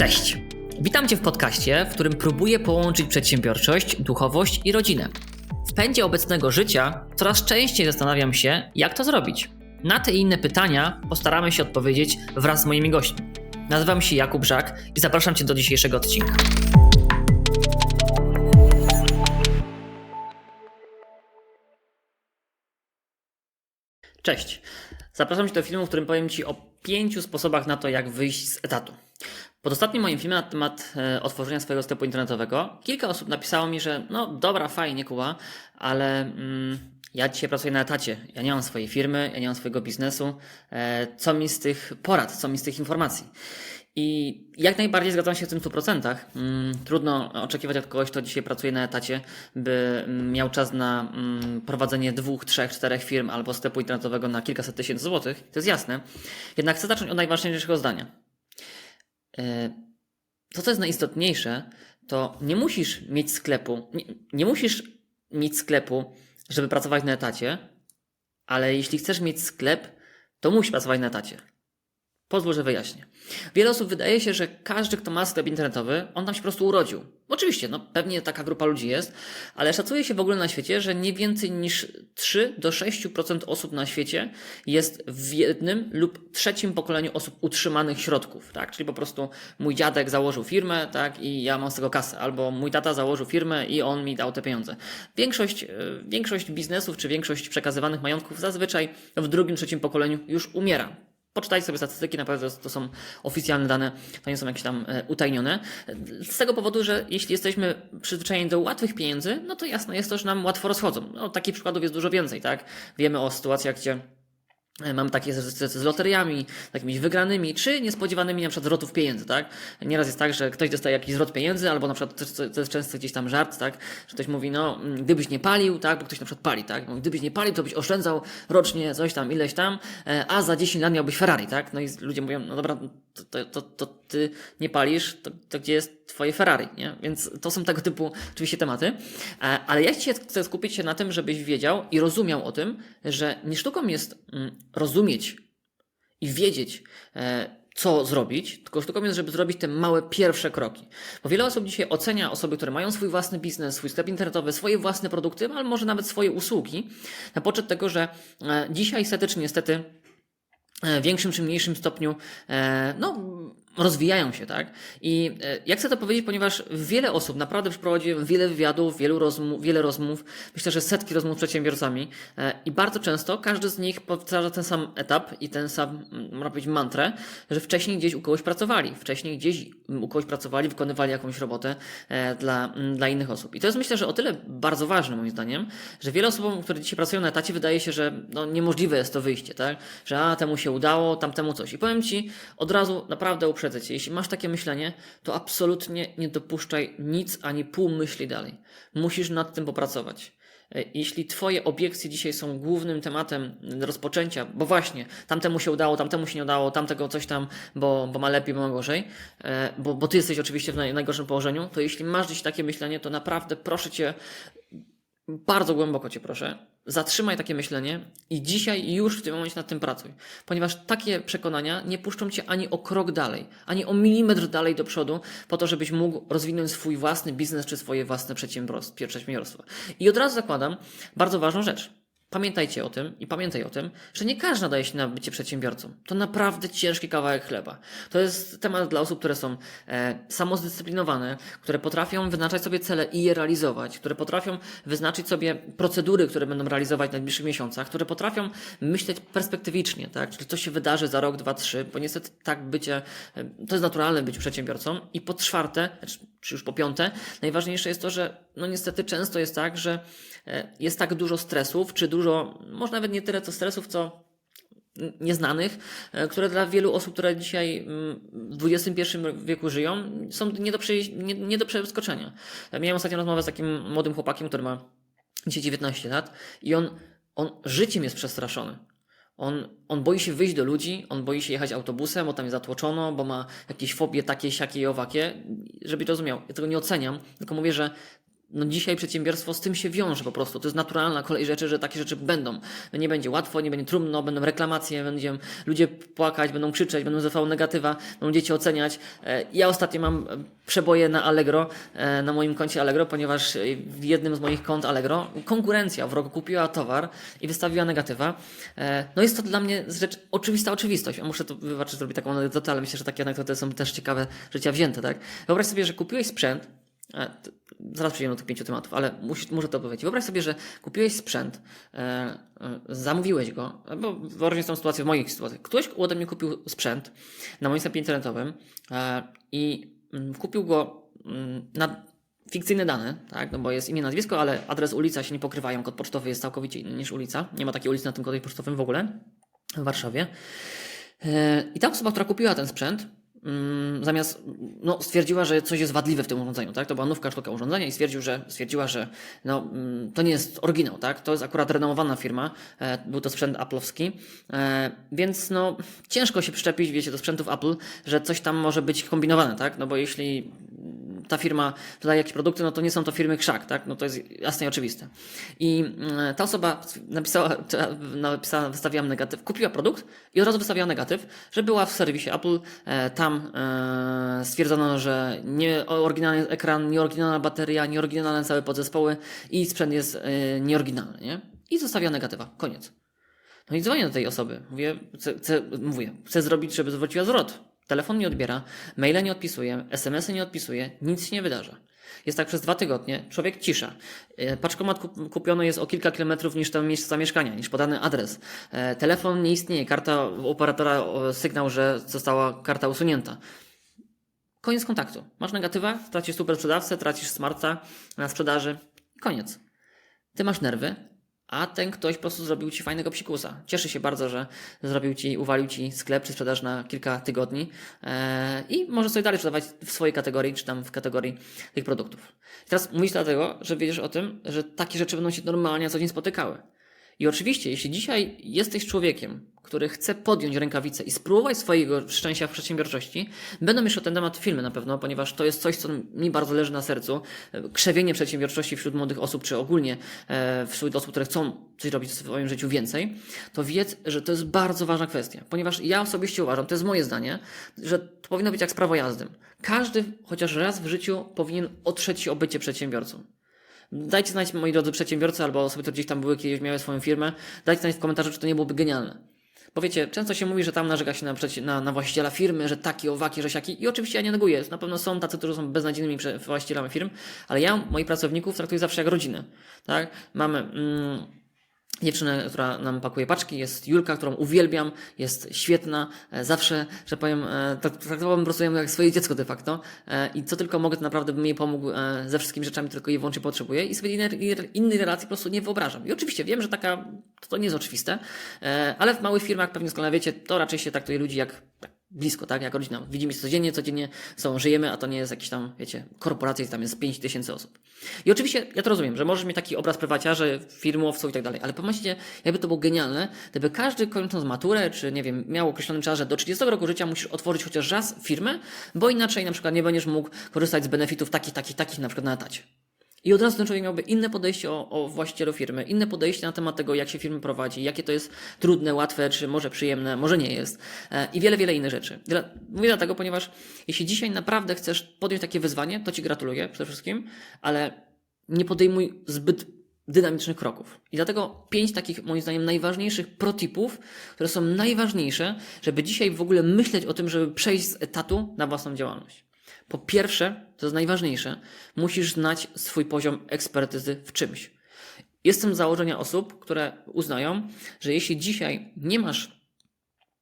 Cześć! Witam Cię w podcaście, w którym próbuję połączyć przedsiębiorczość, duchowość i rodzinę. W pędzie obecnego życia coraz częściej zastanawiam się, jak to zrobić. Na te i inne pytania postaramy się odpowiedzieć wraz z moimi gośćmi. Nazywam się Jakub Żak i zapraszam Cię do dzisiejszego odcinka. Cześć. Zapraszam Cię do filmu, w którym powiem Ci o pięciu sposobach na to, jak wyjść z etatu. Pod ostatnim moim filmem na temat e, otworzenia swojego sklepu internetowego kilka osób napisało mi, że no dobra, fajnie, kuba, ale mm, ja dzisiaj pracuję na etacie, ja nie mam swojej firmy, ja nie mam swojego biznesu, e, co mi z tych porad, co mi z tych informacji? I jak najbardziej zgadzam się z tym w 100%. Mm, trudno oczekiwać od kogoś, kto dzisiaj pracuje na etacie, by mm, miał czas na mm, prowadzenie dwóch, trzech, czterech firm albo sklepu internetowego na kilkaset tysięcy złotych. To jest jasne. Jednak chcę zacząć od najważniejszego zdania. E, to, co jest najistotniejsze, to nie musisz mieć sklepu, nie, nie musisz mieć sklepu, żeby pracować na etacie, ale jeśli chcesz mieć sklep, to musisz pracować na etacie. Pozwól, że wyjaśnię. Wiele osób wydaje się, że każdy, kto ma sklep internetowy, on tam się po prostu urodził. Oczywiście, no pewnie taka grupa ludzi jest, ale szacuje się w ogóle na świecie, że nie więcej niż 3 do 6% osób na świecie jest w jednym lub trzecim pokoleniu osób utrzymanych środków, tak? Czyli po prostu mój dziadek założył firmę, tak? I ja mam z tego kasę, albo mój tata założył firmę i on mi dał te pieniądze. Większość, e, większość biznesów czy większość przekazywanych majątków zazwyczaj w drugim, trzecim pokoleniu już umiera. Poczytajcie sobie statystyki, naprawdę to są oficjalne dane, to nie są jakieś tam e, utajnione. Z tego powodu, że jeśli jesteśmy przyzwyczajeni do łatwych pieniędzy, no to jasno jest to, że nam łatwo rozchodzą. No, takich przykładów jest dużo więcej, tak? Wiemy o sytuacjach, gdzie Mamy takie sytuacje z loteriami, takimiś wygranymi, czy niespodziewanymi na przykład zwrotów pieniędzy, tak? Nieraz jest tak, że ktoś dostaje jakiś zwrot pieniędzy, albo na przykład, to jest często gdzieś tam żart, tak? Że ktoś mówi, no, mm, gdybyś nie palił, tak? Bo ktoś na przykład pali, tak? Mówi, gdybyś nie palił, to byś oszczędzał rocznie coś tam, ileś tam, e, a za 10 lat miałbyś Ferrari, tak? No i ludzie mówią, no dobra, to, to, to, to ty nie palisz, to, to gdzie jest twoje Ferrari, nie? Więc to są tego typu oczywiście tematy. E, ale ja chcę skupić się na tym, żebyś wiedział i rozumiał o tym, że nie sztuką jest mm, rozumieć i wiedzieć, e, co zrobić, tylko sztuką jest, żeby zrobić te małe pierwsze kroki. Bo wiele osób dzisiaj ocenia osoby, które mają swój własny biznes, swój sklep internetowy, swoje własne produkty, ale może nawet swoje usługi, na poczet tego, że e, dzisiaj statycznie niestety w większym czy mniejszym stopniu no, rozwijają się, tak? I e, jak chcę to powiedzieć, ponieważ wiele osób, naprawdę przeprowadziłem wiele wywiadów, wielu rozmów, wiele rozmów, myślę, że setki rozmów z przedsiębiorcami e, i bardzo często każdy z nich powtarza ten sam etap i ten sam, można powiedzieć, mantrę, że wcześniej gdzieś u kogoś pracowali, wcześniej gdzieś u kogoś pracowali, wykonywali jakąś robotę e, dla, dla innych osób. I to jest myślę, że o tyle bardzo ważne moim zdaniem, że wiele osób, które dzisiaj pracują na etacie, wydaje się, że no, niemożliwe jest to wyjście, tak? Że a, temu się udało, tamtemu coś. I powiem Ci od razu, naprawdę uprzedzę Jeśli masz takie myślenie, to absolutnie nie dopuszczaj nic ani pół myśli dalej. Musisz nad tym popracować. E, jeśli Twoje obiekcje dzisiaj są głównym tematem rozpoczęcia, bo właśnie tamtemu się udało, tamtemu się nie udało, tamtego coś tam, bo, bo ma lepiej, bo ma gorzej, e, bo, bo Ty jesteś oczywiście w najgorszym położeniu, to jeśli masz dziś takie myślenie, to naprawdę proszę Cię, bardzo głęboko Cię proszę, zatrzymaj takie myślenie i dzisiaj już w tym momencie nad tym pracuj. Ponieważ takie przekonania nie puszczą Cię ani o krok dalej, ani o milimetr dalej do przodu, po to, żebyś mógł rozwinąć swój własny biznes czy swoje własne przedsiębiorstwo. I od razu zakładam bardzo ważną rzecz. Pamiętajcie o tym i pamiętaj o tym, że nie każdy nadaje się na bycie przedsiębiorcą. To naprawdę ciężki kawałek chleba. To jest temat dla osób, które są e, samozdyscyplinowane, które potrafią wyznaczać sobie cele i je realizować, które potrafią wyznaczyć sobie procedury, które będą realizować w najbliższych miesiącach, które potrafią myśleć perspektywicznie, tak? Czyli co się wydarzy za rok, dwa, trzy, bo niestety tak bycie, e, to jest naturalne być przedsiębiorcą. I po czwarte, znaczy, czy już po piąte, najważniejsze jest to, że no niestety często jest tak, że jest tak dużo stresów, czy dużo, może nawet nie tyle co stresów, co nieznanych, e, które dla wielu osób, które dzisiaj mm, w XXI wieku żyją, są nie do, nie, nie do przeskoczenia. Miałem ostatnio rozmowę z takim młodym chłopakiem, który ma dzisiaj 19 lat i on, on życiem jest przestraszony. On, on boi się wyjść do ludzi, on boi się jechać autobusem, bo tam jest zatłoczono, bo ma jakieś fobie takie, siakie i owakie. Żeby rozumiał, ja tego nie oceniam, tylko mówię, że no dzisiaj przedsiębiorstwo z tym się wiąże po prostu. To jest naturalna kolej rzeczy, że takie rzeczy będą. Nie będzie łatwo, nie będzie trudno, będą reklamacje, będą ludzie płakać, będą krzyczeć, będą zefały negatywa, będą dzieci oceniać. E, Ja ostatnio mam przeboje na Allegro, e, na moim koncie Allegro, ponieważ w jednym z moich kont Allegro konkurencja w roku kupiła towar i wystawiła negatywa. E, No jest to dla mnie rzecz oczywista oczywistość. Ja muszę to wybaczyć, zrobić taką anegdotę, ale myślę, że takie anegdoty są też ciekawe, życia wzięte, tak? Wyobraź sobie, że kupiłeś sprzęt, zaraz przejdziemy do tych pięciu tematów, ale muszę to powiedzieć. Wyobraź sobie, że kupiłeś sprzęt, e, e, zamówiłeś go, bo wyobraź tą sytuację w moich sytuacjach. Ktoś ode mnie kupił sprzęt na moim sklepie internetowym e, i mm, kupił go mm, na fikcyjne dane, tak, no bo jest imię, nazwisko, ale adres, ulica się nie pokrywają, kod pocztowy jest całkowicie inny niż ulica. Nie ma takiej ulicy na tym kodzie pocztowym w ogóle w Warszawie. E, I ta osoba, która kupiła ten sprzęt, zamiast no, stwierdziła, że coś jest wadliwe w tym urządzeniu, tak? To była nówka sztuka urządzenia i stwierdził, że stwierdziła, że no, mm, to nie jest oryginał, tak? To jest akurat renomowana firma, e, był to sprzęt Apple'owski, e, więc no ciężko się przyczepić, wiecie, do sprzętów Apple, że coś tam może być kombinowane, tak? No bo jeśli ta firma dodaje jakieś produkty, no to nie są to firmy krzak, tak? No to jest jasne i oczywiste. I mm, ta osoba napisała, napisała wystawiłam negatyw, kupiła produkt i od razu wystawiała negatyw, że była w serwisie Apple, e, tam e, stwierdzono, że nie oryginalny ekran, nieoryginalna bateria, nieoryginalne całe podzespoły i sprzęt jest e, nieoryginalny, nie? I zostawia negatywa. Koniec. No i dzwonię do tej osoby. Mówię, chcę, chcę, mówię, chcę zrobić, żeby zwróciła zwrot. Telefon nie odbiera, maile nie odpisuje, SMS-y nie odpisuje, nic się nie wydarza. Jest tak przez dwa tygodnie, człowiek cisza. E, Paczkomat kup- kupiony jest o kilka kilometrów niż tam miejsce zamieszkania, niż podany adres. E, Telefon nie istnieje, karta operatora, sygnał, że została karta usunięta. Koniec kontaktu. Masz negatywa, tracisz super sprzedawcę, tracisz smarta na sprzedaży koniec. Ty masz nerwy, a ten ktoś po prostu zrobił ci fajnego psikusa. Cieszy się bardzo, że zrobił ci, uwalił ci sklep czy sprzedaż na kilka tygodni e, i może sobie dalej sprzedawać w swojej kategorii, czy tam w kategorii tych produktów. I teraz mówisz dlatego, że wiedziesz o tym, że takie rzeczy będą się normalnie co dzień spotykały. I oczywiście, jeśli dzisiaj jesteś człowiekiem, który chce podjąć rękawicę i spróbować swojego szczęścia w przedsiębiorczości, będą jeszcze ten temat filmy na pewno, ponieważ to jest coś, co mi bardzo leży na sercu. Krzewienie przedsiębiorczości wśród młodych osób, czy ogólnie e, wśród osób, które chcą coś robić w swoim życiu więcej, to wiedz, że to jest bardzo ważna kwestia. Ponieważ ja osobiście uważam, to jest moje zdanie, że to powinno być jak z prawo jazdy. Każdy chociaż raz w życiu powinien otrzeć się o bycie przedsiębiorcą. Dajcie znać, moi drodzy przedsiębiorcy, albo osoby, które gdzieś tam były, kiedyś miały swoją firmę, dajcie znać w komentarzu, czy to nie byłoby genialne. Bo wiecie, często się mówi, że tam narzeka się na, na, na właściciela firmy, że taki, owaki, że siaki. I oczywiście ja nie neguję. Na pewno są tacy, którzy są beznadziejnymi właścicielami firm, ale ja moich pracowników traktuję zawsze jak rodzinę. Tak? Mamy mm, dziewczynę, która nam pakuje paczki, jest Julka, którą uwielbiam, jest świetna. E, Zawsze, że powiem, e, tak- traktowałbym po prostu ją jak swoje dziecko de facto. E, I co tylko mogę, to naprawdę bym jej pomógł ze wszystkimi rzeczami, tylko jej wyłącznie potrzebuję. I sobie innej, relacji po prostu nie wyobrażam. I oczywiście wiem, że taka, to, nie jest oczywiste, ale w małych firmach, pewnie doskonale wiecie, to raczej się traktuje ludzi jak tak, blisko, tak, jak rodzina. Widzimy się codziennie, codziennie są, żyjemy, a to nie jest jakiś tam, wiecie, korporacja, gdzie tam jest 5 tysięcy osób. I oczywiście ja to rozumiem, że możesz mieć taki obraz prywaciarzy, firmowców i tak dalej, ale pomyślcie, jakby to było genialne, gdyby każdy kończąc maturę, czy nie wiem, miał określony czas, że do 30 roku życia musisz otworzyć chociaż raz firmę, bo inaczej na przykład nie będziesz mógł korzystać z benefitów takich, takich, takich na przykład na etacie. I od razu ten człowiek miałby inne podejście o, o właścicielu firmy, inne podejście na temat tego, jak się firmy prowadzi, jakie to jest trudne, łatwe, czy może przyjemne, może nie jest. E, I wiele, wiele innych rzeczy. Mówię dlatego, ponieważ jeśli dzisiaj naprawdę chcesz podjąć takie wyzwanie, to Ci gratuluję przede wszystkim, ale nie podejmuj zbyt dynamicznych kroków. I dlatego pięć takich, moim zdaniem, najważniejszych protipów, które są najważniejsze, żeby dzisiaj w ogóle myśleć o tym, żeby przejść z etatu na własną działalność. Po pierwsze, to jest najważniejsze, musisz znać swój poziom ekspertyzy w czymś. Jestem założenia osób, które uznają, że jeśli dzisiaj nie masz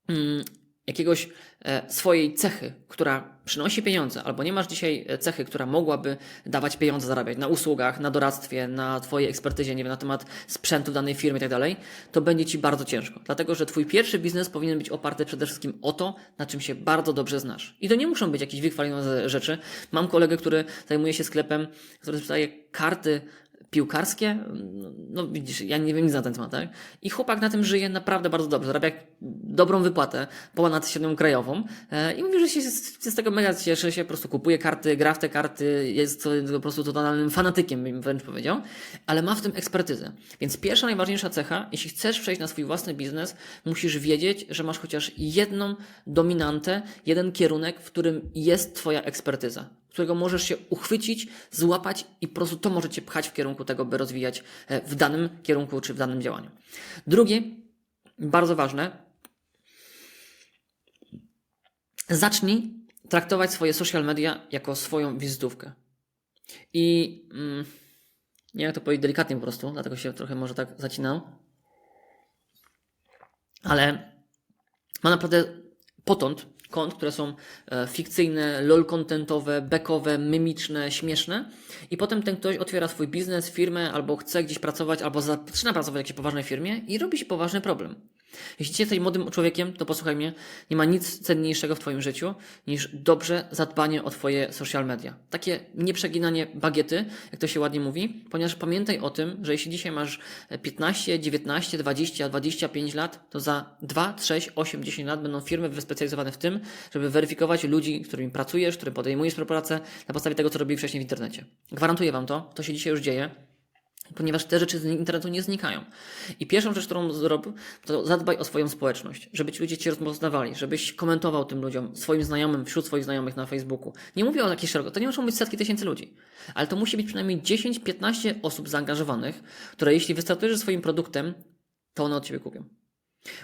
mm, jakiegoś e, swojej cechy, która przynosi pieniądze, albo nie masz dzisiaj e, cechy, która mogłaby dawać pieniądze, zarabiać na usługach, na doradztwie, na Twojej ekspertyzie, nie wiem, na temat sprzętu danej firmy i tak dalej, to będzie Ci bardzo ciężko. Dlatego, że Twój pierwszy biznes powinien być oparty przede wszystkim o to, na czym się bardzo dobrze znasz. I to nie muszą być jakieś wychwalone rzeczy. Mam kolegę, który zajmuje się sklepem, który sprzedaje karty piłkarskie. No widzisz, ja nie wiem nic na ten temat, tak? I chłopak na tym żyje naprawdę bardzo dobrze. Zarabia dobrą wypłatę ponad średnią krajową e, i mówi, że się z, tego mega cieszy, się po prostu kupuje karty, gra w te karty, jest po prostu totalnym fanatykiem, bym wręcz powiedział, ale ma w tym ekspertyzę. Więc pierwsza, najważniejsza cecha, jeśli chcesz przejść na swój własny biznes, musisz wiedzieć, że masz chociaż jedną dominantę, jeden kierunek, w którym jest Twoja ekspertyza którego możesz się uchwycić, złapać i po prostu to może Cię pchać w kierunku tego, by rozwijać e, w danym kierunku czy w danym działaniu. Drugie, bardzo ważne, zacznij traktować swoje social media jako swoją wizytówkę. I mm, nie jak to powiedzieć delikatnie po prostu, dlatego się trochę może tak zacinał. Ale ma naprawdę potąd kont, które są e, fikcyjne, lol-contentowe, bekowe, mimiczne, śmieszne i potem ten ktoś otwiera swój biznes, firmę albo chce gdzieś pracować, albo zaczyna pracować w jakiejś poważnej firmie i robi się poważny problem. Jeśli jesteś młodym człowiekiem, to posłuchaj mnie, nie ma nic cenniejszego w Twoim życiu niż dobrze zadbanie o Twoje social media. Takie nieprzeginanie bagiety, jak to się ładnie mówi, ponieważ pamiętaj o tym, że jeśli dzisiaj masz 15, 19, 20, 25 lat, to za 2, 6, 8, 10 lat będą firmy wyspecjalizowane w tym, żeby weryfikować ludzi, z którymi pracujesz, którym podejmujesz współpracę na podstawie tego, co robili wcześniej w internecie. Gwarantuję Wam to, to się dzisiaj już dzieje ponieważ te rzeczy z internetu nie znikają. I pierwszą rzecz, którą zrobił, to zadbaj o swoją społeczność, żeby ci ludzie cię rozpoznawali, żebyś komentował tym ludziom, swoim znajomym, wśród swoich znajomych na Facebooku. Nie mówię o jakiejś szeroko, to nie muszą być setki tysięcy ludzi, ale to musi być przynajmniej 10-15 osób zaangażowanych, które jeśli wystartujesz swoim produktem, to one od ciebie kupią.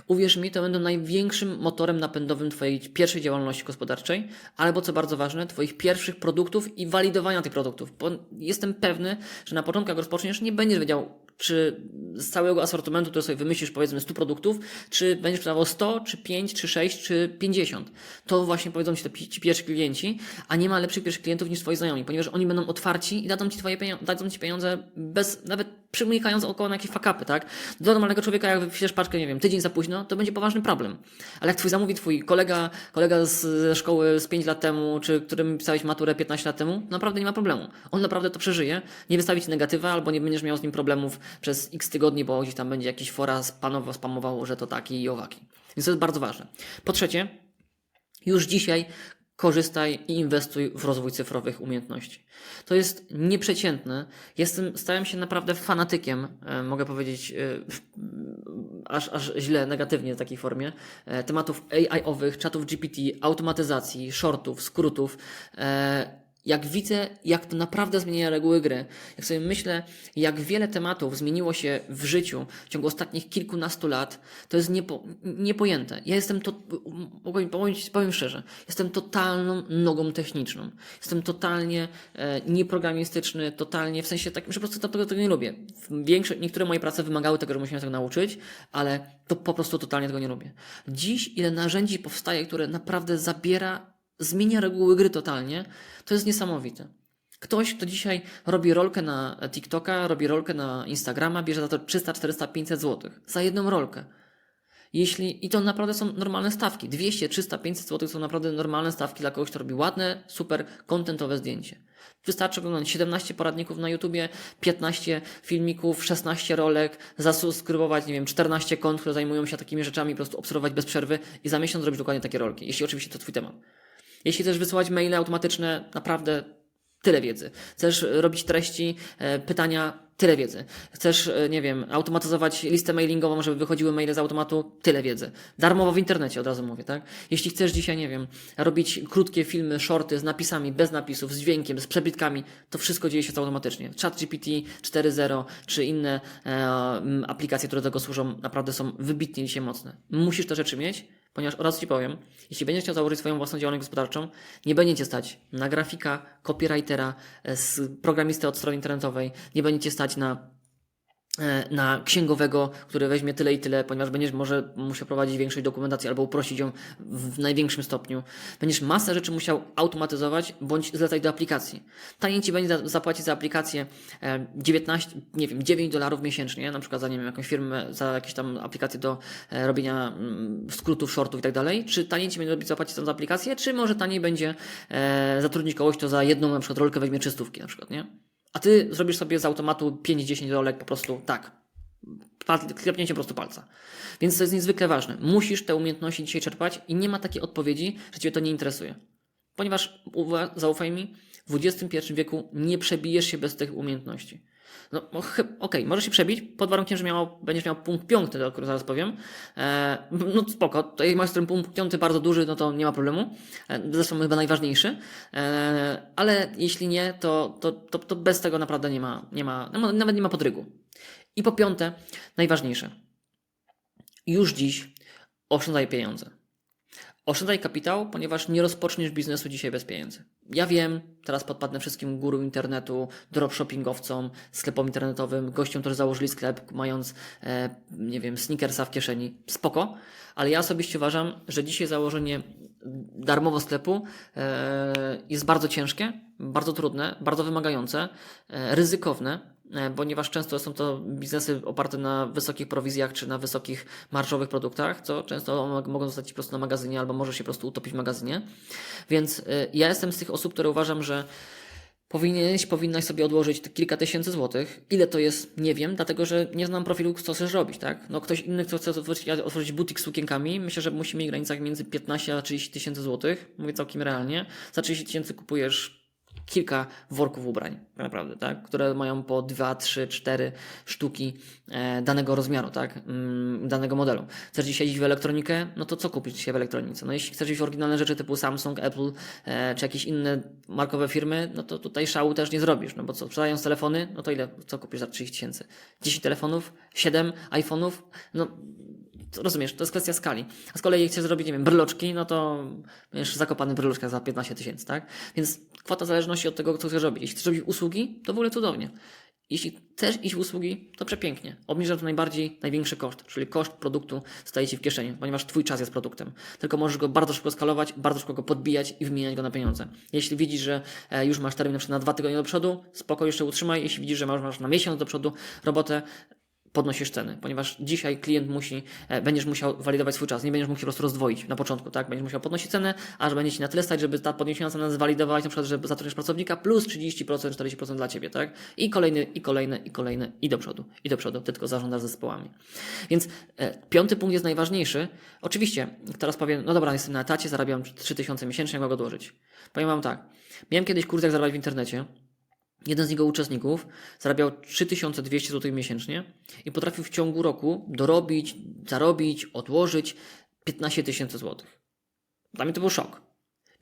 Uwierz mi, to będą największym motorem napędowym Twojej pierwszej działalności gospodarczej, albo co bardzo ważne, Twoich pierwszych produktów i walidowania tych produktów. Bo jestem pewny, że na początku, jak rozpoczniesz, nie będziesz wiedział, czy z całego asortymentu, który sobie wymyślisz, powiedzmy 100 produktów, czy będziesz sprzedawał 100, czy 5, czy 6, czy 50. To właśnie powiedzą Ci te, ci pierwsi klienci, a nie ma lepszych pierwszych klientów niż Twoi znajomi, ponieważ oni będą otwarci i dadzą Ci, twoje dadzą ci pieniądze bez, nawet przymykając oko na jakieś fakapy, tak? Do normalnego człowieka, jak wypiszesz paczkę, nie wiem, tydzień za późno, to będzie poważny problem. Ale jak Twój zamówi Twój kolega, kolega z, ze szkoły z 5 lat temu, czy którym pisałeś maturę 15 lat temu, naprawdę nie ma problemu. On naprawdę to przeżyje, nie wystawi Ci negatywa, albo nie będziesz miał z nim problemów przez x tygodni, bo gdzieś tam będzie jakiś fora spanowo spamował, że to taki i owaki. Więc to jest bardzo ważne. Po trzecie, już dzisiaj korzystaj i inwestuj w rozwój cyfrowych umiejętności. To jest nieprzeciętne. Jestem, stałem się naprawdę fanatykiem, e, mogę powiedzieć e, aż, aż źle, negatywnie w takiej formie, e, tematów AI-owych, czatów GPT, automatyzacji, shortów, skrótów jak widzę, jak to naprawdę zmienia reguły gry, jak sobie myślę, jak wiele tematów zmieniło się w życiu w ciągu ostatnich kilkunastu lat, to jest niepo, niepojęte. Ja jestem to, powiem, powiem szczerze, jestem totalną nogą techniczną. Jestem totalnie e, nieprogramistyczny, totalnie, w sensie takim, że po prostu tego, tego nie lubię. Większe, niektóre moje prace wymagały tego, że musiałem tego nauczyć, ale to po prostu totalnie tego nie lubię. Dziś ile narzędzi powstaje, które naprawdę zabiera zmienia reguły gry totalnie, to jest niesamowite. Ktoś, kto dzisiaj robi rolkę na TikToka, robi rolkę na Instagrama, bierze za to 300, 400, 500 zł. Za jedną rolkę. Jeśli, I to naprawdę są normalne stawki. 200, 300, 500 zł są naprawdę normalne stawki dla kogoś, kto robi ładne, super, kontentowe zdjęcie. Wystarczy oglądać 17 poradników na YouTubie, 15 filmików, 16 rolek, zasubskrybować, nie wiem, 14 kont, które zajmują się takimi rzeczami, po prostu obserwować bez przerwy i za miesiąc zrobić dokładnie takie rolki. Jeśli oczywiście to Twój temat. Jeśli chcesz wysyłać maile automatyczne, naprawdę tyle wiedzy. Chcesz robić treści, e, pytania, tyle wiedzy. Chcesz, e, nie wiem, automatyzować listę mailingową, żeby wychodziły maile z automatu, tyle wiedzy. Darmowo w internecie, od razu mówię, tak? Jeśli chcesz dzisiaj, nie wiem, robić krótkie filmy, shorty z napisami, bez napisów, z dźwiękiem, z przebitkami, to wszystko dzieje się automatycznie. ChatGPT 4.0 czy inne e, aplikacje, które do tego służą, naprawdę są wybitnie dzisiaj mocne. Musisz te rzeczy mieć, Ponieważ od razu Ci powiem, jeśli będziesz chciał założyć swoją własną działalność gospodarczą, nie będziecie stać na grafika, copywritera, e, programisty od strony internetowej, nie będziecie stać na na księgowego, który weźmie tyle i tyle, ponieważ będziesz może musiał prowadzić większej dokumentacji albo uprościć ją w największym stopniu. Będziesz masę rzeczy musiał automatyzować bądź zlecać do aplikacji. Taniej ci będzie zapłacić za aplikację 19, e, nie wiem, 9 dolarów miesięcznie, na przykład za nie wiem, jakąś firmę, za jakieś tam aplikacje do e, robienia mm, skrótów, shortów i tak dalej. Czy taniej ci będzie zapłacić za aplikację, czy może taniej będzie zatrudnić kogoś, kto za jedną na przykład rolkę weźmie czystówki na przykład, nie? A ty zrobisz sobie z automatu 5-10 rolek po prostu tak. Klepnięcie po prostu palca. Więc to jest niezwykle ważne. Musisz te umiejętności dzisiaj czerpać i nie ma takiej odpowiedzi, że ciebie to nie interesuje. Ponieważ, zaufaj mi, w XXI wieku nie przebijesz się bez tych umiejętności. No, okej, możesz się przebić, pod warunkiem, że miało, będziesz miał punkt piąty, o którym zaraz powiem. E, no spoko, tutaj masz ten punkt piąty bardzo duży, no to nie ma problemu. E, zresztą chyba najważniejszy. E, ale jeśli nie, to, to, to, to bez tego naprawdę nie ma, nie ma, no, nawet nie ma podrygu. I po piąte, najważniejsze. Już dziś oszczędzaj pieniądze. Oszczędzaj kapitał, ponieważ nie rozpoczniesz biznesu dzisiaj bez pieniędzy. Ja wiem, teraz podpadnę wszystkim guru internetu, dropshoppingowcom, sklepom internetowym, gościom, którzy założyli sklep, mając, e, nie wiem, sneakersa w kieszeni. Spoko, ale ja osobiście uważam, że dzisiaj założenie darmowo sklepu e, jest bardzo ciężkie, bardzo trudne, bardzo wymagające, e, ryzykowne, ponieważ często są to biznesy oparte na wysokich prowizjach czy na wysokich marżowych produktach, co często mo- mogą zostać po prostu na magazynie albo może się po prostu utopić w magazynie. Więc y, ja jestem z tych osób, które uważam, że powinieneś, powinnaś sobie odłożyć kilka tysięcy złotych. Ile to jest, nie wiem, dlatego że nie znam profilu, co chcesz robić, tak? No ktoś inny, kto chce otworzyć, otworzyć butik z sukienkami, myślę, że musi mieć w granicach między 15 a 30 tysięcy złotych. Mówię całkiem realnie. Za 30 tysięcy kupujesz kilka worków ubrań, tak naprawdę, tak? które mają po 2, 3, 4 sztuki e, danego rozmiaru, tak? Mm, danego modelu. Chcesz dzisiaj iść w elektronikę, no to co kupić dzisiaj w elektronice? No jeśli chcesz iść w oryginalne rzeczy typu Samsung, Apple e, czy jakieś inne markowe firmy, no to tutaj szału też nie zrobisz, no bo co, sprzedając telefony, no to ile, co kupisz za 30 tysięcy? 10 telefonów? 7 iPhone'ów? No rozumiesz, to jest kwestia skali. A z kolei jak chcesz zrobić, nie wiem, bryloczki, no to będziesz zakopany w bryloczkach za 15 tysięcy, tak? Więc kwota zależności od tego, co chcesz robić. Jeśli chcesz robić usługi, to w ogóle cudownie. Jeśli chcesz iść w usługi, to przepięknie. Obniżasz najbardziej największy koszt, czyli koszt produktu staje ci w kieszeni, ponieważ twój czas jest produktem. Tylko możesz go bardzo szybko skalować, bardzo szybko go podbijać i wymieniać go na pieniądze. Jeśli widzisz, że e, już masz termin na dwa tygodnie do przodu, spoko jeszcze utrzymaj. Jeśli widzisz, że masz na miesiąc do przodu robotę, podnosisz ceny, ponieważ dzisiaj klient musi, e, będziesz musiał walidować swój czas, nie będziesz mógł się po prostu rozdwoić na początku, tak? Będziesz musiał podnosić cenę, aż będzie ci na tyle stać, żeby ta podniesiona cena zwalidować, na przykład, żeby zatrudnisz pracownika, plus 30%, 40% dla ciebie, tak? I kolejny, i kolejny, i kolejny, i do przodu, i do przodu, ty tylko zarządzasz zespołami. Więc e, piąty punkt jest najważniejszy. Oczywiście, teraz powiem, no dobra, jestem na etacie, zarabiam 3000 miesięcznie, jak mogę odłożyć. Powiem wam tak, miałem kiedyś kurs, jak zarabiać w internecie, Jeden z jego uczestników zarabiał 3200 zł miesięcznie i potrafił w ciągu roku dorobić, zarobić, odłożyć 15 tysięcy złotych. Dla mnie to był szok.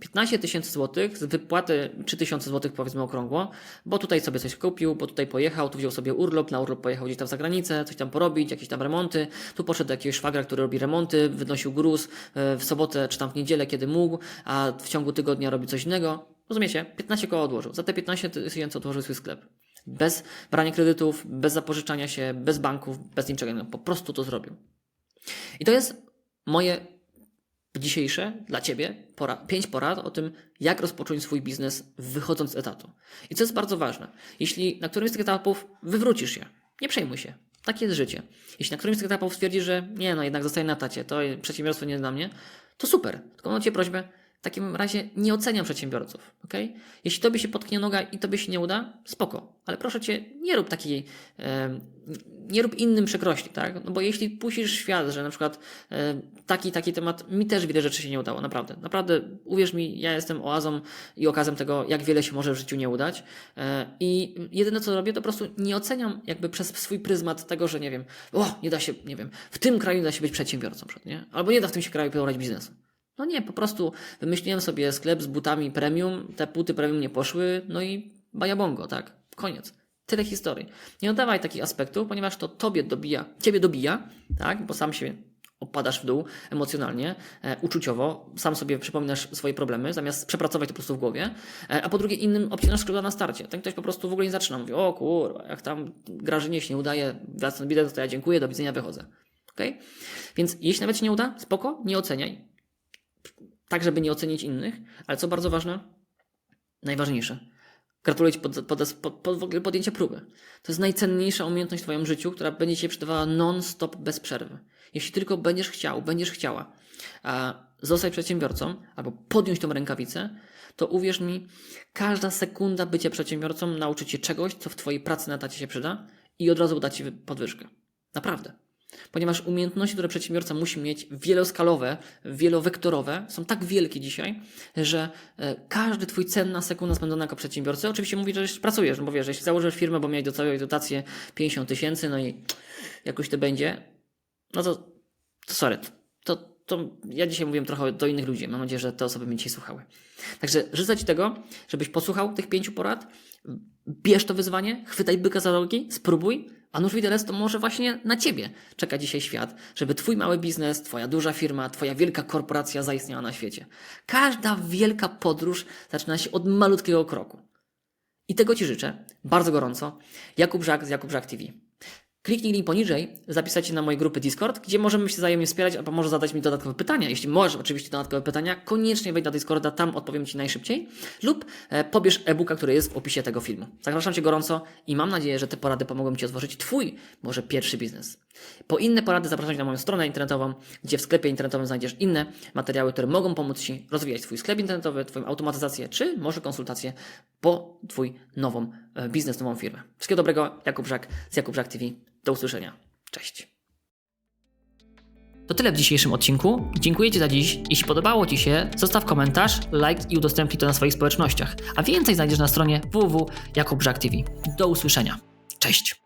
15 tysięcy złotych z wypłaty 3000 złotych powiedzmy okrągło, bo tutaj sobie coś kupił, bo tutaj pojechał, tu wziął sobie urlop, na urlop pojechał gdzieś tam za granicę, coś tam porobić, jakieś tam remonty, tu poszedł do jakiegoś szwagra, który robi remonty, wynosił gruz e, w sobotę czy tam w niedzielę, kiedy mógł, a w ciągu tygodnia robi coś innego. Rozumiecie? 15 koła odłożył. Za te 15 tysięcy otworzył swój sklep. Bez brania kredytów, bez zapożyczania się, bez banków, bez niczego innego. Po prostu to zrobił. I to jest moje dzisiejsze dla Ciebie pora, pięć porad o tym, jak rozpocząć swój biznes wychodząc z etatu. I co jest bardzo ważne, jeśli na którymś z tych etapów wywrócisz się, nie przejmuj się. Takie jest życie. Jeśli na którymś z tych etapów stwierdzisz, że nie, no jednak zostaję na tacie, to przedsiębiorstwo nie dla mnie, to super. Tylko mam Cię prośbę, w takim razie nie oceniam przedsiębiorców, ok? Jeśli tobie się potknie noga i tobie się nie uda, spoko, ale proszę cię, nie rób takiej, nie rób innym przekrośli, tak? No bo jeśli puścisz świat, że na przykład taki, taki temat, mi też wiele rzeczy się nie udało, naprawdę. Naprawdę, uwierz mi, ja jestem oazą i okazem tego, jak wiele się może w życiu nie udać e, i jedyne co robię, to po prostu nie oceniam jakby przez swój pryzmat tego, że nie wiem, o, nie da się, nie wiem, w tym kraju nie da się być przedsiębiorcą, nie? Albo nie da w tym się kraju prowadzić biznesu. No nie, po prostu wymyśliłem sobie sklep z butami premium, te buty premium nie poszły, no i bajabongo, tak? Koniec. Tyle historii. Nie oddawaj takich aspektów, ponieważ to tobie dobija, ciebie dobija, tak? Bo sam się opadasz w dół emocjonalnie, e, uczuciowo, sam sobie przypominasz swoje problemy, zamiast przepracować to po prostu w głowie, e, a po drugie innym obcinasz skrzydła na starcie. Ten ktoś po prostu w ogóle nie zaczyna, mówi, o kurwa, jak tam Grażynie się nie udaje, bidę, to ja dziękuję, do widzenia, wychodzę. Okay? Więc jeśli nawet się nie uda, spoko, nie oceniaj, tak, żeby nie ocenić innych, ale co bardzo ważne, najważniejsze. Gratuluję Ci pod, pod, pod, pod, w ogóle podjęcia próby. To jest najcenniejsza umiejętność w Twoim życiu, która będzie Cię przydawała non-stop bez przerwy. Jeśli tylko będziesz chciał, będziesz chciała a, zostać przedsiębiorcą albo podjąć tą rękawicę, to uwierz mi, każda sekunda bycia przedsiębiorcą nauczy cię czegoś, co w twojej pracy na etacie się przyda i od razu uda ci podwyżkę. Naprawdę. Ponieważ umiejętności, które przedsiębiorca musi mieć, wieloskalowe, wielowektorowe, są tak wielkie dzisiaj, że e, każdy twój cenna sekunda spędzona jako przedsiębiorca, oczywiście mówi, że pracujesz, bo wiesz, jeśli założysz firmę, bo miałeś do całej dotację 50 tysięcy, no i jakoś to będzie, no to, to sorry, to, to ja dzisiaj mówiłem trochę do innych ludzi. Mam nadzieję, że te osoby mnie dzisiaj słuchały. Także życzę Ci tego, żebyś posłuchał tych pięciu porad, bierz to wyzwanie, chwytaj byka za rogi, spróbuj, a nuż widelec to może właśnie na Ciebie czeka dzisiaj świat, żeby Twój mały biznes, Twoja duża firma, Twoja wielka korporacja zaistniała na świecie. Każda wielka podróż zaczyna się od malutkiego kroku. I tego Ci życzę, bardzo gorąco. Jakub Żak z Jakub Żak TV. Kliknij link poniżej, zapisać się na mojej grupy Discord, gdzie możemy się wzajemnie wspierać, albo może zadać mi dodatkowe pytania. Jeśli możesz oczywiście dodatkowe pytania, koniecznie wejdź na Discorda, tam odpowiem Ci najszybciej. Lub e, pobierz e-booka, który jest w opisie tego filmu. Zapraszam Cię gorąco i mam nadzieję, że te porady pomogą Ci otworzyć Twój, może pierwszy biznes. Po inne porady zapraszam Cię na moją stronę internetową, gdzie w sklepie internetowym znajdziesz inne materiały, które mogą pomóc Ci rozwijać Twój sklep internetowy, Twoją automatyzację, czy może konsultację po Twój nową e, biznes, nową firmę. Wszystkiego dobrego, Jakub Żak z Jakub Żak TV. Do usłyszenia. Cześć. To tyle w dzisiejszym odcinku. Dziękuję Ci za dziś. Jeśli podobało Ci się, zostaw komentarz, like i udostępnij to na swoich społecznościach. A więcej znajdziesz na stronie www.jakubżak.tv. Do usłyszenia. Cześć.